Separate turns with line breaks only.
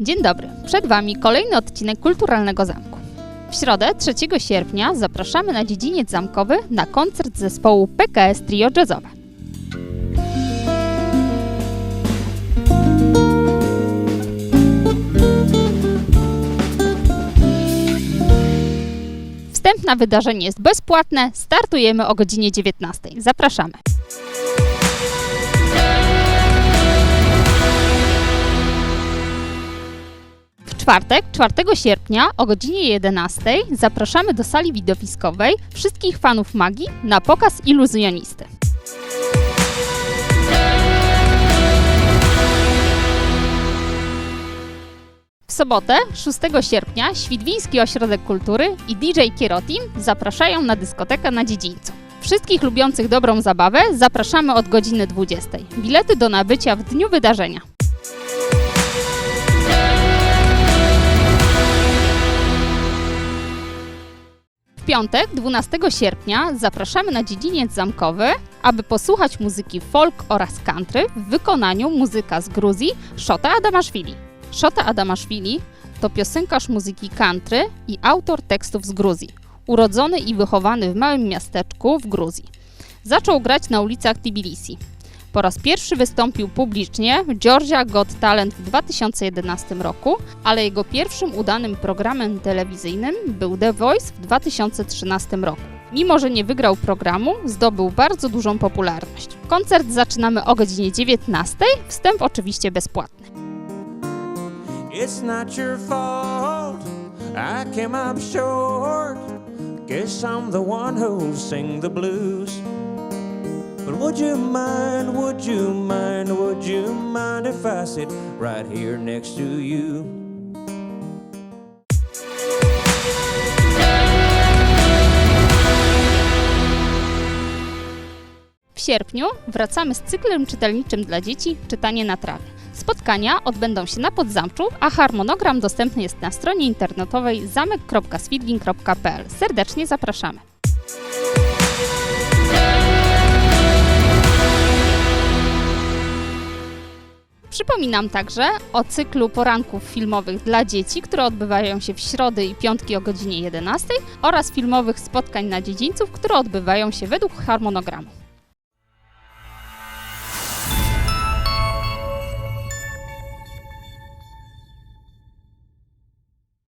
Dzień dobry, przed Wami kolejny odcinek Kulturalnego Zamku. W środę 3 sierpnia zapraszamy na dziedziniec zamkowy na koncert zespołu PKS Trio Jazzowe. Wstęp na wydarzenie jest bezpłatne, startujemy o godzinie 19. Zapraszamy. Czwartek, 4 sierpnia o godzinie 11 zapraszamy do sali widowiskowej wszystkich fanów magii na pokaz iluzjonisty. W sobotę, 6 sierpnia, Świdwiński Ośrodek Kultury i DJ Kierotim zapraszają na dyskotekę na dziedzińcu. Wszystkich lubiących dobrą zabawę zapraszamy od godziny 20. Bilety do nabycia w dniu wydarzenia. Piątek, 12 sierpnia, zapraszamy na dziedziniec zamkowy, aby posłuchać muzyki folk oraz country w wykonaniu muzyka z Gruzji Szota Adamaszwili. Szota Adamaszwili to piosenkarz muzyki country i autor tekstów z Gruzji. Urodzony i wychowany w małym miasteczku w Gruzji. Zaczął grać na ulicach Tbilisi. Po raz pierwszy wystąpił publicznie w Georgia Got Talent w 2011 roku, ale jego pierwszym udanym programem telewizyjnym był The Voice w 2013 roku. Mimo, że nie wygrał programu, zdobył bardzo dużą popularność. Koncert zaczynamy o godzinie 19, wstęp oczywiście bezpłatny.
It's not your fault. I came up short. Guess I'm the one who sing the blues. But would you mind, would you mind, would you mind if I sit right here next to you?
W sierpniu wracamy z cyklem czytelniczym dla dzieci Czytanie na trawie. Spotkania odbędą się na Podzamczu, a harmonogram dostępny jest na stronie internetowej zamek.swidling.pl. Serdecznie zapraszamy. Przypominam także o cyklu poranków filmowych dla dzieci, które odbywają się w środy i piątki o godzinie 11 oraz filmowych spotkań na dziedzińców, które odbywają się według harmonogramu.